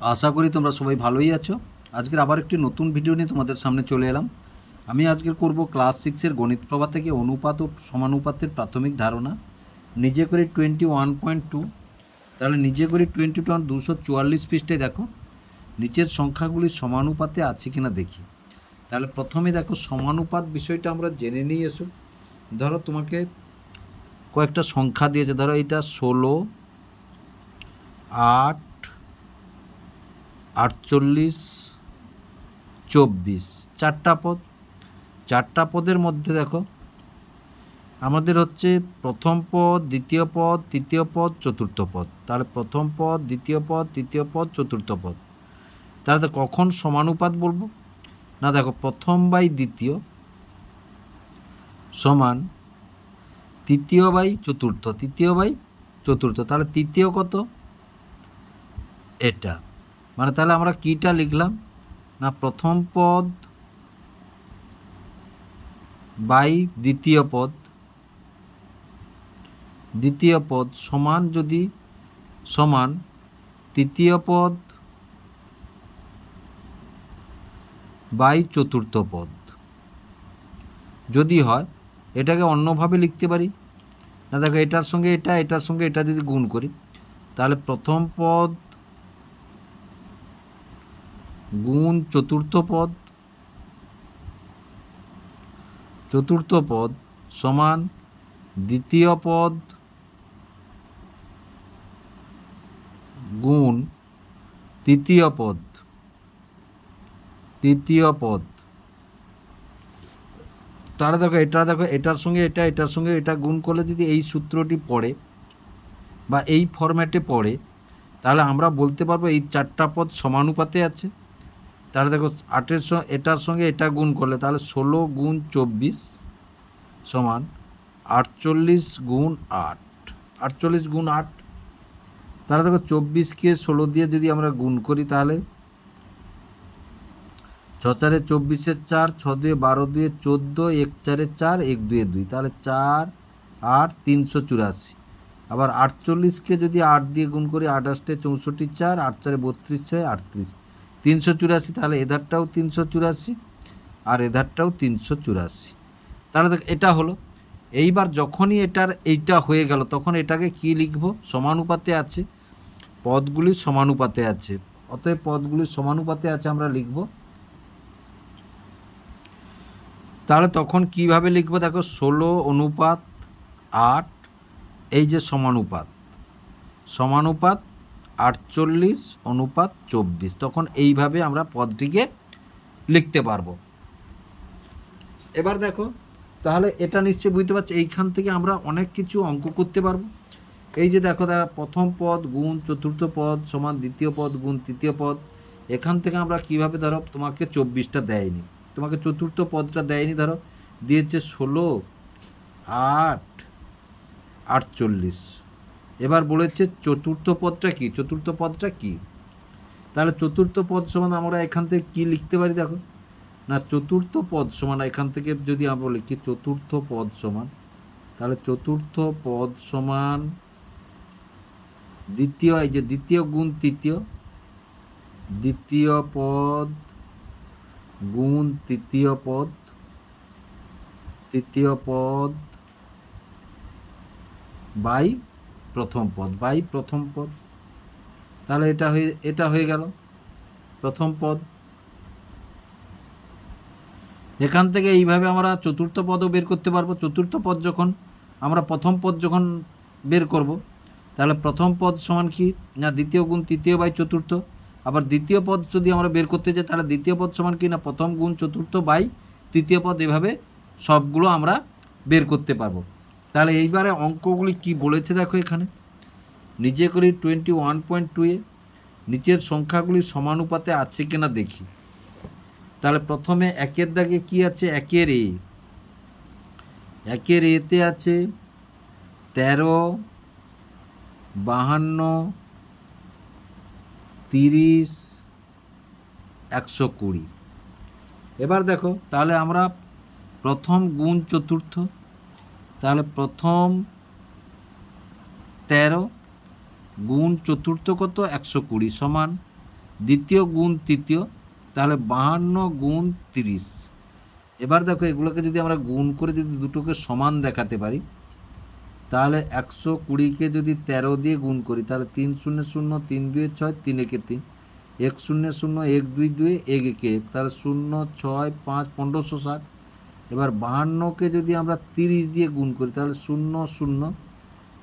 আশা করি তোমরা সবাই ভালোই আছো। আজকের আবার একটি নতুন ভিডিও নিয়ে তোমাদের সামনে চলে এলাম। আমি আজকে করব ক্লাস সিক্সের গণিত প্রভা থেকে অনুপাত ও সমানুপাতের প্রাথমিক ধারণা। নিজে করে টোয়েন্টি ওয়ান পয়েন্ট টু তাহলে নিজে করে টোয়েন্টি টু দুশো চুয়াল্লিশ পৃষ্ঠে দেখো। নিচের সংখ্যাগুলি সমানুপাতে আছে কিনা দেখি। তাহলে প্রথমে দেখো সমানুপাত বিষয়টা আমরা জেনে নিয়ে এসো। ধরো তোমাকে কয়েকটা সংখ্যা দিয়েছে। ধরো এটা ষোলো, আট আটচল্লিশ, চব্বিশ। চারটা পদ। চারটা পদের মধ্যে দেখো, আমাদের হচ্ছে প্রথম পদ, দ্বিতীয় পদ, তৃতীয় পদ, চতুর্থ পদ। তাহলে প্রথম পদ, দ্বিতীয় পদ, তৃতীয় পদ, চতুর্থ পদ। তাহলে কখন সমানুপাত বলব? না, দেখো, প্রথম বাই দ্বিতীয় সমান তৃতীয় বাই চতুর্থ। তৃতীয় বাই চতুর্থ। তাহলে তৃতীয় কত? এটা। মানে তাহলে আমরা কীটা লিখলাম? না, প্রথম পদ বাই দ্বিতীয় পদ। দ্বিতীয় পদ সমান যদি সমান তৃতীয় পদ বাই চতুর্থ পদ। যদি হয়, এটাকে অন্যভাবে লিখতে পারি? না, দেখো এটার সঙ্গে এটা, এটার সঙ্গে এটা যদি গুণ করি, তাহলে প্রথম পদ গুণ চতুর্থ পদ চতুর্থ পদ সমান দ্বিতীয় পদ গুণ তৃতীয় পদ তৃতীয় পদ। তারা দেখো, এটা দেখো, এটার সঙ্গে এটা, এটার সঙ্গে এটা গুণ করলে যদি এই সূত্রটি পড়ে বা এই ফরম্যাটে পড়ে, তাহলে আমরা বলতে পারব এই চারটা পদ সমানুপাতে আছে। তাহলে দেখো আটের সঙ্গে, এটার সঙ্গে এটা গুণ করলে তাহলে ষোলো গুণ চব্বিশ সমান আটচল্লিশ গুণ আট। আটচল্লিশ গুণ আট। তাহলে দেখো চব্বিশকে ষোলো দিয়ে যদি আমরা গুণ করি তাহলে ছ চারে চব্বিশের চার, ছ দুয়ে বারো দুয়ে চোদ্দ, এক চারে চার, এক দুয়ে দুই। তাহলে চার, আট, তিনশো চুরাশি। আবার আটচল্লিশকে যদি আট দিয়ে গুণ করি, আঠাশটে চৌষট্টি চার, আট চারে বত্রিশ ছয়, আটত্রিশ। তিনশো চুরাশি, তাহলে এধারটাও তিনশো চুরাশি আর এধারটাও তিনশো চুরাশি। তাহলে দেখ, এটা হলো। এইবার যখনই এটার এইটা হয়ে গেল, তখন এটাকে কি লিখব? সমানুপাতে আছে। পদগুলি সমানুপাতে আছে। অতএব পদগুলি সমানুপাতে আছে আমরা লিখব। তাহলে তখন কীভাবে লিখব? দেখো, ষোলো অনুপাত আট, এই যে সমানুপাত। সমানুপাত আটচল্লিশ অনুপাত চব্বিশ। তখন এইভাবে আমরা পদটিকে লিখতে পারব। এবার দেখো, তাহলে এটা নিশ্চয়ই বুঝতে পারছি, এইখান থেকে আমরা অনেক কিছু অঙ্ক করতে পারব। এই যে দেখো, তারা প্রথম পদ গুণ চতুর্থ পদ সমান দ্বিতীয় পদ গুণ তৃতীয় পদ। এখান থেকে আমরা কীভাবে ধরো, তোমাকে চব্বিশটা দেয়নি। তোমাকে চতুর্থ পদটা দেয়নি, ধরো, দিয়েছে ষোলো, আট, আটচল্লিশ। এবার বলেছে চতুর্থ পদটা কি? চতুর্থ পদটা কি? তাহলে চতুর্থ পদ সমান আমরা এখান থেকে কি লিখতে পারি দেখো? না, চতুর্থ পদ সমান এখান থেকে যদি আমরা লিখি চতুর্থ পদ সমান, তাহলে চতুর্থ পদ সমান দ্বিতীয়, এই যে দ্বিতীয় গুণ তৃতীয়, দ্বিতীয় পদ গুণ তৃতীয় পদ তৃতীয় পদ বাই প্রথম পদ, বাই প্রথম পদ। তাহলে এটা হয়ে এটা হয়ে গেল। প্রথম পদ। এখান থেকে এইভাবে আমরা চতুর্থ পদও বের করতে পারব। চতুর্থ পদ যখন, আমরা প্রথম পদ যখন বের করব, তাহলে প্রথম পদ সমান কি? না, দ্বিতীয় গুণ তৃতীয় বাই চতুর্থ। আবার দ্বিতীয় পদ যদি আমরা বের করতে যাই, তাহলে দ্বিতীয় পদ সমান কি? না, প্রথম গুণ চতুর্থ বাই তৃতীয় পদ। এভাবে সবগুলো আমরা বের করতে পারব। তাহলে এইবারে অঙ্কগুলি কি বলেছে দেখো এখানে? নিজে করি টোয়েন্টি ওয়ান পয়েন্ট টুয়ে নিচের সংখ্যাগুলি সমানুপাতে আছে কিনা দেখি। তাহলে প্রথমে একের দাগে কি আছে? একের এ। একের এতে আছে তেরো, বাহান্ন, তিরিশ, একশো কুড়ি। এবার দেখো, তাহলে আমরা প্রথম গুণ চতুর্থ তাহলে প্রথম তেরো গুণ চতুর্থ কত? একশো কুড়ি সমান দ্বিতীয় গুণ তৃতীয়, তাহলে বাহান্ন গুণ তিরিশ। এবার দেখো এগুলোকে যদি আমরা গুণ করে যদি দুটোকে সমান দেখাতে পারি, তাহলে একশো কুড়িকে যদি তেরো দিয়ে গুণ করি, তাহলে তিন শূন্য শূন্য, তিন দুয়ে ছয়, তিন একে তিন। এক শূন্য শূন্য, এক দুই দুয়ে এক একে এক, তাহলে শূন্য ছয় পাঁচ পনেরোশো ষাট। এবার বাহান্নকে যদি আমরা তিরিশ দিয়ে গুণ করি, তাহলে শূন্য শূন্য,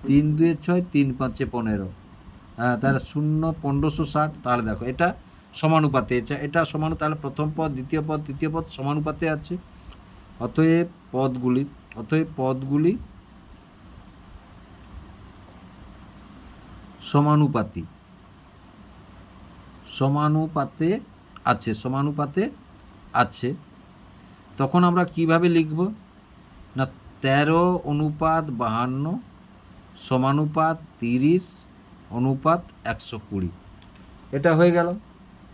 তিন দুয়ে ছয়, তিন পাঁচে পনেরো। হ্যাঁ তাহলে শূন্য পনেরোশো ষাট, তাহলে দেখো, এটা সমানুপাতে এটা সমান, তাহলে প্রথম পদ, দ্বিতীয় পদ, তৃতীয় পদ সমানুপাতে আছে। অতএব পদগুলি অতএব পদগুলি সমানুপাতি। সমানুপাতে আছে সমানুপাতে আছে। তখন আমরা কীভাবে লিখব? না, তেরো অনুপাত বাহান্ন সমানুপাত তিরিশ অনুপাত একশো কুড়ি। এটা হয়ে গেল।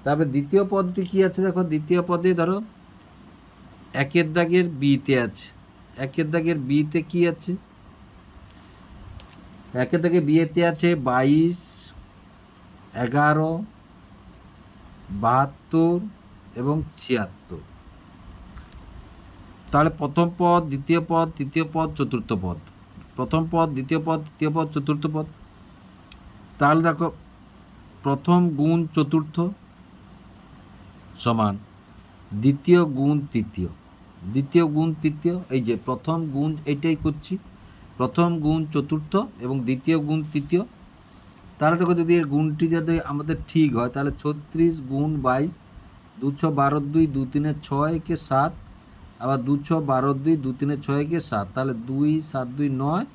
তারপরে দ্বিতীয় পদটি কি আছে দেখো? দ্বিতীয় পদে ধরো, একের দাগের বিতে আছে। একের দাগের বিতে কি আছে? একের দাগে বিয়েতে আছে বাইশ, এগারো, বাহাত্তর এবং ছিয়াত্তর। তাহলে প্রথম পদ, দ্বিতীয় পদ, তৃতীয় পদ, চতুর্থ পদ। প্রথম পদ, দ্বিতীয় পদ, তৃতীয় পদ, চতুর্থ পদ। তাহলে দেখো, প্রথম গুণ চতুর্থ সমান দ্বিতীয় গুণ তৃতীয়। দ্বিতীয় গুণ তৃতীয়, এই যে প্রথম গুণ এইটাই করছি। প্রথম গুণ চতুর্থ এবং দ্বিতীয় গুণ তৃতীয়। তাহলে দেখো, যদি এর গুণটি যদি আমাদের ঠিক হয়, তাহলে ছত্রিশ গুণ বাইশ, দুশো বারো দুই দু তিনে ছয়কে সাত আবার দু ছ, বারো দুই, দু তিনে ছয়কে সাত। তাহলে দুই, সাত, দুই, নয়,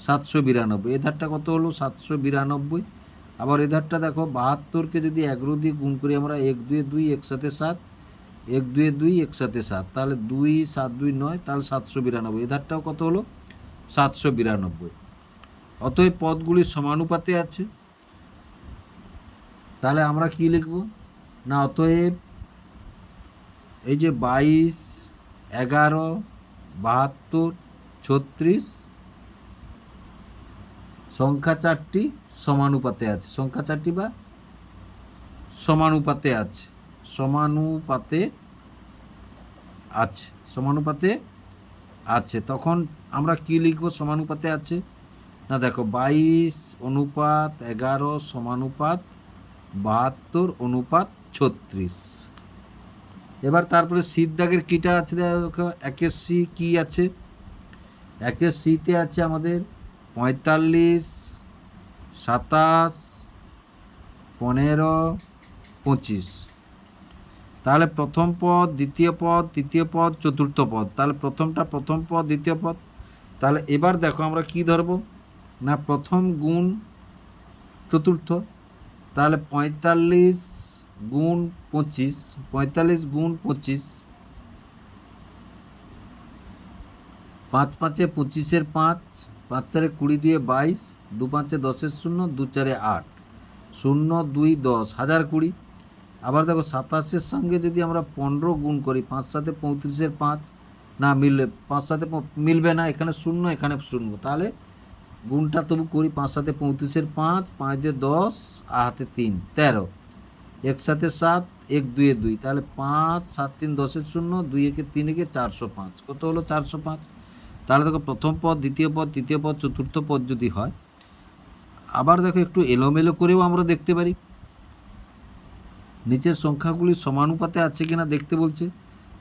সাতশো বিরানব্বই। এ ধারটা কত হলো? সাতশো বিরানব্বই। আবার এ ধারটা দেখো, বাহাত্তরকে যদি এগারো দিয়ে গুণ করি আমরা এক, দুয়ে দুই, একসাথে সাত, এক, দুয়ে দুই, একসাথে সাত। তাহলে দুই, সাত, দুই, নয়, তাহলে সাতশো বিরানব্বই। এ ধারটাও কত হলো? সাতশো বিরানব্বই। অতএব পদগুলি সমানুপাতে আছে। তাহলে আমরা কি লিখব? না, অতএব এই যে বাইশ এগারো, বাহাত্তর, ছত্রিশ। সংখ্যা চারটি সমানুপাতে আছে। সংখ্যা চারটি বা সমানুপাতে আছে। সমানুপাতে আছে। সমানুপাতে আছে। তখন আমরা কি লিখব? সমানুপাতে আছে? না, দেখো, বাইশ অনুপাত এগারো সমানুপাত বাহাত্তর অনুপাত ছত্রিশ। এবার তারপরে শীত দাগের কীটা আছে? দেখো একের সি কী আছে? একের সিতে আছে আমাদের পঁয়তাল্লিশ, সাতাশ, পনেরো, পঁচিশ। তাহলে প্রথম পদ, দ্বিতীয় পদ, তৃতীয় পদ, চতুর্থ পদ। তাহলে প্রথমটা প্রথম পদ, দ্বিতীয় পদ। তাহলে এবার দেখো আমরা কি ধরবো? না, প্রথম গুণ চতুর্থ। তাহলে পঁয়তাল্লিশ গুণ পঁচিশ, পঁয়তাল্লিশ গুণ পঁচিশ, পাঁচ পাঁচে পঁচিশের পাঁচ পাঁচ চারে কুড়ি দিয়ে বাইশ, দু পাঁচে দশের শূন্য, দু চারে আট। শূন্য, দুই, দশ, হাজার কুড়ি। আবার দেখো সাতাশের সঙ্গে যদি আমরা পনেরো গুণ করি, পাঁচ সাথে পঁয়ত্রিশের পাঁচ, না মিললে পাঁচ সাথে মিলবে না, এখানে শূন্য এখানে শূন্য। তাহলে গুণটা তবু করি, পাঁচ সাথে পঁয়ত্রিশের পাঁচ পাঁচ দিয়ে দশ আর হাতে তিন, তেরো। একসাথে সাত, এক দুয়ে দুই। তাহলে পাঁচ, সাত, তিন, দশের শূন্য, দুই, একে তিন, একে চারশো পাঁচ। কত হলো চারশো পাঁচ? তাহলে দেখো প্রথম পদ, দ্বিতীয় পদ, তৃতীয় পদ, চতুর্থ পদ যদি হয়, আবার দেখো একটু এলোমেলো করেও আমরা দেখতে পারি। নিচের সংখ্যাগুলি সমানুপাতে আছে কিনা দেখতে বলছে।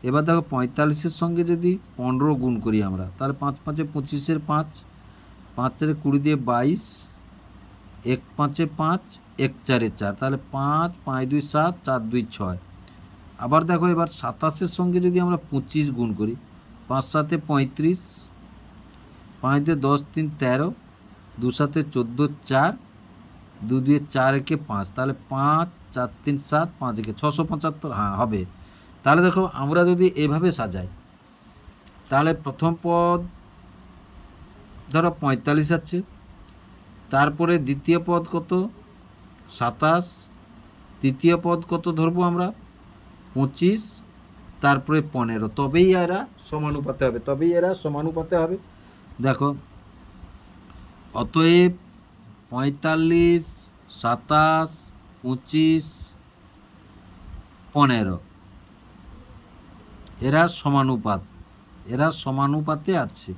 এবার দেখো পঁয়তাল্লিশের সঙ্গে যদি পনেরো গুণ করি আমরা, তাহলে পাঁচ, পাঁচে পঁচিশের পাঁচ পাঁচ চারে কুড়ি দিয়ে বাইশ এক পাঁচে পাঁচ, এক চারে চার। তাহলে পাঁচ পাঁচ দুই সাত, চার দুই ছয়। আবার দেখো এবার সাতাশের সঙ্গে যদি আমরা পঁচিশ গুণ করি, পাঁচ সাতে পঁয়ত্রিশ, পাঁচ দিয়ে দশ তিন তেরো, দু সাতে চোদ্দ চার, দু দুয়ে চার একে পাঁচ। তাহলে পাঁচ, চার তিন সাত, পাঁচ একে ছশো পঁচাত্তর। হ্যাঁ হবে। তাহলে দেখো আমরা যদি এভাবে সাজাই, তাহলে প্রথম পদ ধরো পঁয়তাল্লিশ আছে। তারপরে দ্বিতীয় পদ কত? সাতাশ। তৃতীয় পদ কত ধরবো আমরা? পঁচিশ। তারপরে পনেরো। তবেই এরা সমানুপাতে হবে। তবেই এরা সমানুপাতে হবে। দেখো, অতএব পঁয়তাল্লিশ, সাতাশ, পঁচিশ, পনেরো। এরা সমানুপাত। এরা সমানুপাতে আছে।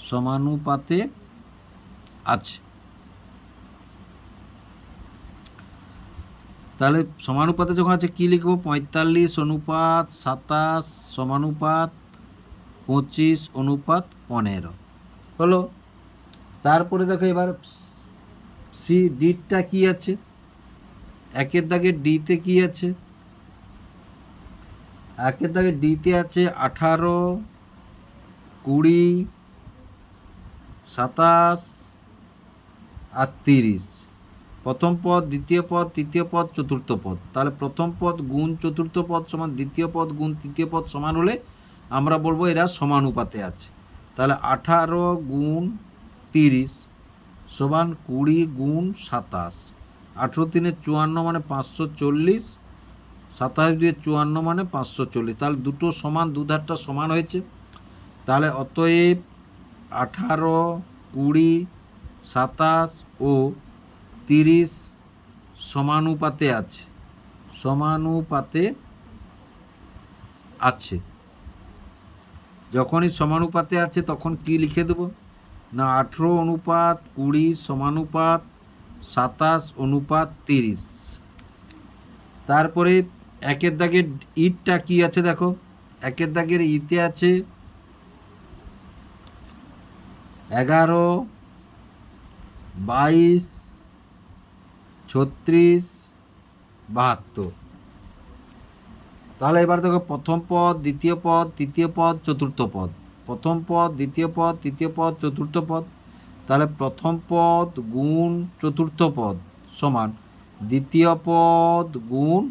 সমানুপাতে আছে। তাহলে সমানুপাতে যখন আছে কী লিখব? পঁয়তাল্লিশ অনুপাত সাতাশ সমানুপাত পঁচিশ অনুপাত পনেরো। হলো? তারপরে দেখো এবার সি ডিটা কী আছে? একের দাগে ডিতে কী আছে? একের দাগে ডিতে আছে আঠারো, কুড়ি, সাতাশ আর তিরিশ। প্রথম পদ, দ্বিতীয় পদ, তৃতীয় পদ, চতুর্থ পদ। তাহলে প্রথম পদ গুণ, চতুর্থ পদ সমান, দ্বিতীয় পদ গুণ, তৃতীয় পদ সমান হলে আমরা বলব এরা সমানুপাতে আছে। তাহলে আঠারো গুণ তিরিশ সমান কুড়ি গুণ সাতাশ। আঠেরো তিনে চুয়ান্ন মানে পাঁচশো চল্লিশ, সাতাশ দিয়ে চুয়ান্ন মানে পাঁচশো চল্লিশ। তাহলে দুটো সমান, দুধারটা সমান হয়েছে। তাহলে অতএব আঠারো, কুড়ি, সাতাশ ও তিরিশ সমানুপাতে আছে। সমানুপাতে আছে। যখনই সমানুপাতে আছে, তখন কি লিখে দেব? না, আঠেরো অনুপাত, কুড়ি সমানুপাত, সাতাশ অনুপাত, তিরিশ। তারপরে একের দাগের ইটটা কি আছে দেখো? একের দাগের ইতে আছে এগারো, বাইশ ছত্রিশ বাহাত্তর। তাহলে এবার দেখো প্রথম পদ, দ্বিতীয় পদ, তৃতীয় পদ, চতুর্থ পদ। প্রথম পদ, দ্বিতীয় পদ, তৃতীয় পদ, চতুর্থ পদ। তাহলে প্রথম পদ গুণ চতুর্থ পদ সমান দ্বিতীয় পদ গুণ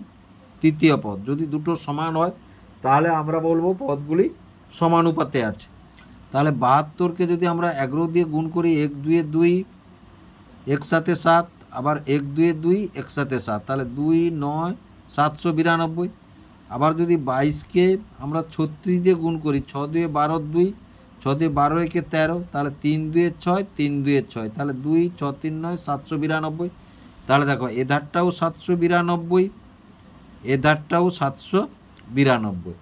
তৃতীয় পদ। যদি দুটো সমান হয়, তাহলে আমরা বলব পদগুলি সমানুপাতে আছে। তাহলে বাহাত্তরকে যদি আমরা এগারো দিয়ে গুণ করি, এক দুয়ে দুই, একসাথে সাত আবার এক দুয়ে দুই, একসাথে সাত। তাহলে দুই, নয়, সাতশো বিরানব্বই। আবার যদি বাইশকে আমরা ছত্রিশ দিয়ে গুণ করি, ছ দুয়ে বারো দুই, ছ দিয়ে বারো একে তেরো, তাহলে তিন দুয়ে ছয়, তিন দুয়ে ছয়। তাহলে দুই, ছ, তিন, নয়, সাতশো বিরানব্বই। তাহলে দেখো এ ধারটাও সাতশো বিরানব্বই এ ধারটাও সাতশো বিরানব্বই।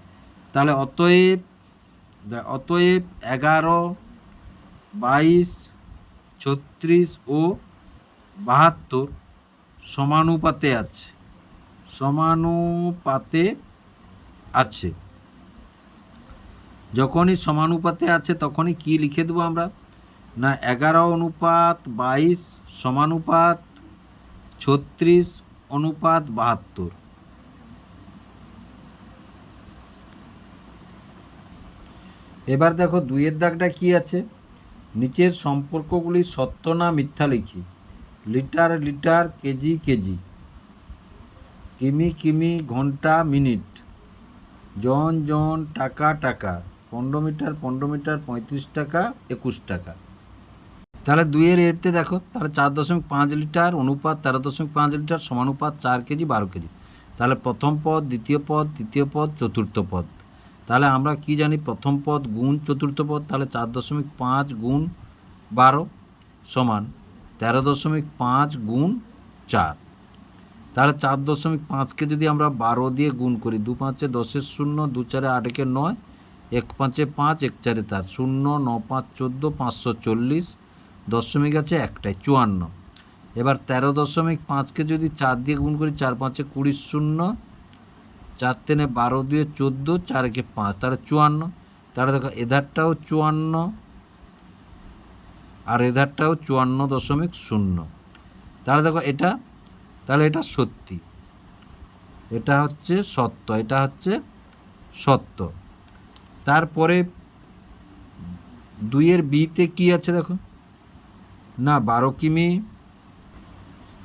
তাহলে অতএব অতএব এগারো, বাইশ, ছত্রিশ ও বাহাত্তর সমানুপাতে আছে। সমানুপাতে আছে। যখনই সমানুপাতে আছে, তখনই কি লিখে দেবো আমরা? না এগারো অনুপাত বাইশ সমানুপাত ছত্রিশ অনুপাত বাহাত্তর। এবার দেখো দুইয়ের দাগটা কি আছে? নিচের সম্পর্কগুলি সত্য না মিথ্যা লিখি। Litre litre, KG KG. কিমি কিমি ঘণ্টা মিনিট। জন জন, টাকা টাকা। পনেরো মিটার পনেরো মিটার, পঁয়ত্রিশ টাকা, একুশ টাকা। তাহলে দুইয়ের এরতে দেখো, তাহলে চার দশমিক পাঁচ লিটার অনুপাত তেরো দশমিক পাঁচ লিটার সমানুপাত চার কেজি, বারো কেজি। তাহলে প্রথম পদ, দ্বিতীয় পদ, তৃতীয় পদ, চতুর্থ পদ। তাহলে আমরা কি জানি, প্রথম পদ গুণ চতুর্থ পদ, তাহলে চার দশমিক পাঁচ গুণ বারো সমান তেরো দশমিক পাঁচ গুণ চার। তাহলে চার দশমিক পাঁচকে যদি আমরা বারো দিয়ে গুণ করি, দু পাঁচে দশের শূন্য, দু চারে আটেকে নয়, এক পাঁচে পাঁচ, এক চারে তার শূন্য, ন পাঁচ চোদ্দ, পাঁচশো চল্লিশ, দশমিক আছে একটাই চুয়ান্ন। এবার তেরো দশমিক পাঁচকে যদি চার দিয়ে গুণ করি, চার পাঁচে কুড়ি শূন্য, চার তিনে বারো দিয়ে চোদ্দ চার একে পাঁচ, তাহলে চুয়ান্ন। তাহলে দেখো, এধারটাও চুয়ান্ন আর এধারটাও চুয়ান্ন দশমিক শূন্য। তাহলে দেখো এটা, তাহলে এটা সত্যি। এটা হচ্ছে সত্য, এটা হচ্ছে সত্য। তারপরে দুইয়ের বিতে কি আছে দেখো? না, বারো কিমি।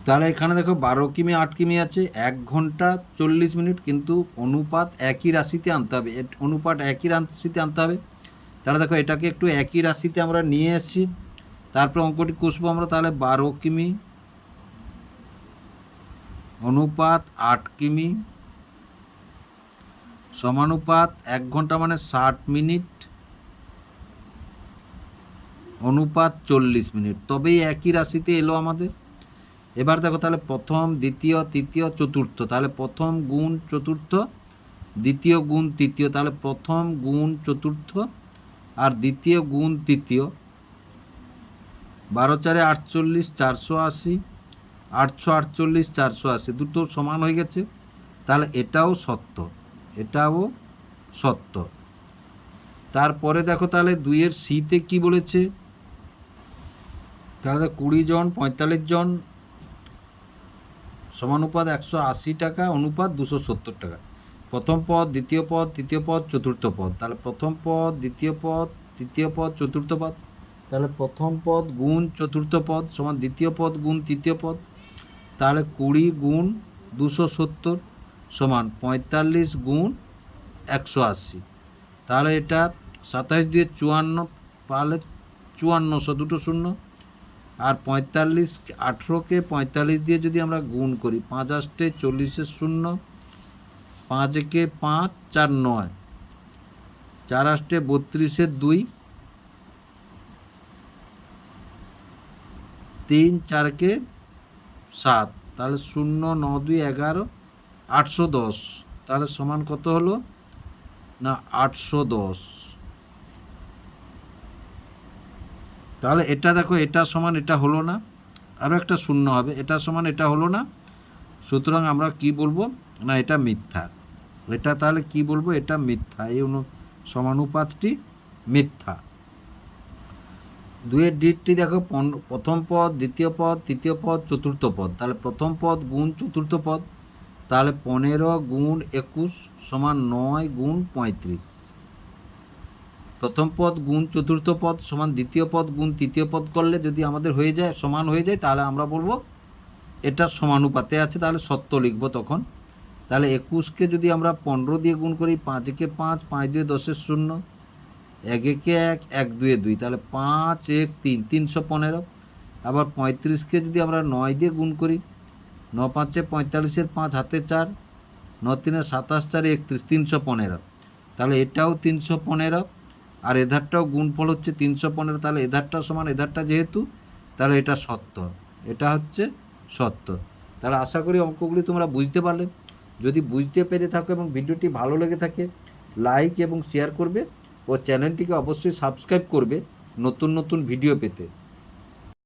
তাহলে এখানে দেখো বারো কিমি, আট কিমি আছে, এক ঘণ্টা চল্লিশ মিনিট, কিন্তু অনুপাত একই রাশিতে আনতে হবে। অনুপাত একই রাশিতে আনতে হবে। তাহলে দেখো এটাকে একটু একই রাশিতে আমরা নিয়ে এসেছি। তারপর অঙ্কটি কষবো আমরা তাহলে বারো কিমি, অনুপাত আট কিমি সমানুপাত এক ঘণ্টা মানে ষাট মিনিট, অনুপাত চল্লিশ মিনিট। তবেই একই রাশিতে এলো আমাদের। এবার দেখো তাহলে প্রথম, দ্বিতীয়, তৃতীয়, চতুর্থ। তাহলে প্রথম গুণ চতুর্থ, দ্বিতীয় গুণ তৃতীয়। তাহলে প্রথম গুণ চতুর্থ আর দ্বিতীয় গুণ তৃতীয়। বারো চারে আটচল্লিশ চারশো আশি, আটশো আটচল্লিশ চারশো আশি, দুটো সমান হয়ে গেছে। তাহলে এটাও সত্য এটাও সত্য তারপরে দেখো তাহলে দুইয়ের সিতে কি বলেছে? তাহলে কুড়ি জন, পঁয়তাল্লিশ জন, সমানুপাত একশো আশি টাকা, অনুপাত দুশো সত্তর টাকা। প্রথম পদ, দ্বিতীয় পদ, তৃতীয় পদ, চতুর্থ পদ। তাহলে প্রথম পদ, দ্বিতীয় পদ, তৃতীয় পদ, চতুর্থ পদ। তাহলে প্রথম পদ গুণ চতুর্থ পদ সমান দ্বিতীয় পদ গুণ তৃতীয় পদ। তাহলে কুড়ি গুণ দুশো সত্তর সমান পঁয়তাল্লিশ গুণ একশো আশি। তাহলে এটা সাতাশ দিয়ে চুয়ান্ন পারলে চুয়ান্নশো দুটো শূন্য। আর পঁয়তাল্লিশ আঠেরোকে পঁয়তাল্লিশ দিয়ে যদি আমরা গুণ করি, পাঁচ আষ্টে চল্লিশের শূন্য পাঁচ একে পাঁচ চার নয়, চার আষ্টে বত্রিশের দুই তিন চারকে সাত, তাহলে শূন্য, ন, দুই, এগারো, আটশো দশ। তাহলে সমান কত হলো? না, আটশো দশ। তাহলে এটা দেখো, এটা সমান, এটা হলো না। আরও একটা শূন্য হবে, এটা সমান, এটা হলো না। সুতরাং আমরা কি বলব? না, এটা মিথ্যা। এটা তাহলে কি বলব? এটা মিথ্যা। এই অনু সমানুপাতটি মিথ্যা। দুয়ের ডিটটি দেখো প্রথম পদ, দ্বিতীয় পদ, তৃতীয় পদ, চতুর্থ পদ। তাহলে প্রথম পদ গুণ চতুর্থ পদ, তাহলে পনেরো গুণ একুশ সমান নয় গুণ পঁয়ত্রিশ। প্রথম পদ গুণ চতুর্থ পদ সমান দ্বিতীয় পদ গুণ তৃতীয় পদ করলে যদি আমাদের হয়ে যায়, সমান হয়ে যায়, তাহলে আমরা বলব এটা সমানুপাতে আছে, তাহলে সত্য লিখব তখন। তাহলে একুশকে যদি আমরা পনেরো দিয়ে গুণ করি পাঁচ একে পাঁচ পাঁচ দিয়ে দশের শূন্য এক একে এক এক দুয়ে দুই, তাহলে পাঁচ, এক, তিন, তিনশো পনেরো। আবার পঁয়ত্রিশকে যদি আমরা নয় দিয়ে গুণ করি, ন পাঁচে পঁয়তাল্লিশের পাঁচ, হাতে চার, ন তিনে সাতাশ চারে, একত্রিশ, তিনশো পনেরো। তাহলে এটাও তিনশো পনেরো, আর এধারটাও গুণফল হচ্ছে তিনশো পনেরো, তাহলে এধারটা সমান, এধারটা যেহেতু, তাহলে এটা সত্য এটা হচ্ছে সত্য তাহলে আশা করি অঙ্কগুলি তোমরা বুঝতে পারলে। যদি বুঝতে পেরে থাকো এবং ভিডিওটি ভালো লেগে থাকে, লাইক এবং শেয়ার করবে। ও চ্যানেলটিকে অবশ্যই সাবস্ক্রাইব করবে নতুন নতুন ভিডিও পেতে।